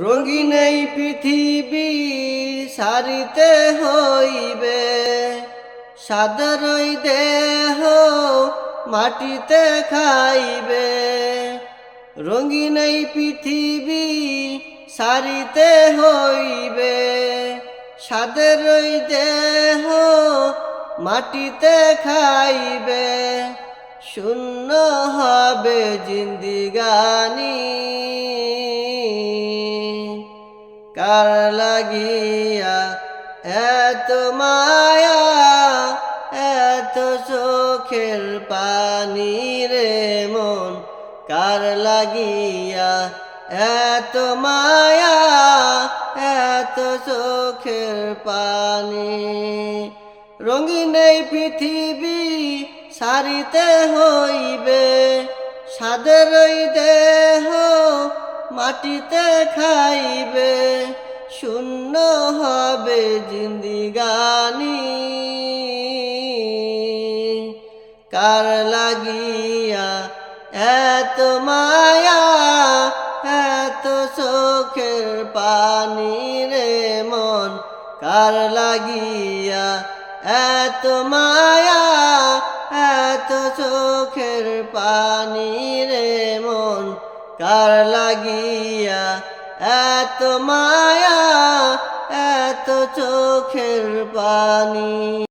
রঙিন এই পৃথিবী, সারিতে হইবে। সাদরই দেহ, মাটিতে খাইবে। রঙিন এই পৃথিবী, সারিতে হইবে। সাদরই দেহ, মাটিতে খাইবে। শূন্য হবে জিন্দিগানি। কার লাগিয়া এত মায়া, এত চোখের পানি রে মন, কার লাগিয়া এত মায়া, এত চোখের পানি। রঙিন এই পৃথিবী সারিতে হইবে, সাদের দেহ মাটিতে খাইবে হবে জিন্দিগানি। কার লাগিয়া এত মায়া, এত চোখের পানি রে মন। কার লাগিয়া এত মায়া, এত চোখের পানি রে মন। কার লাগিয়া এত মায়া এত চোখের পানি।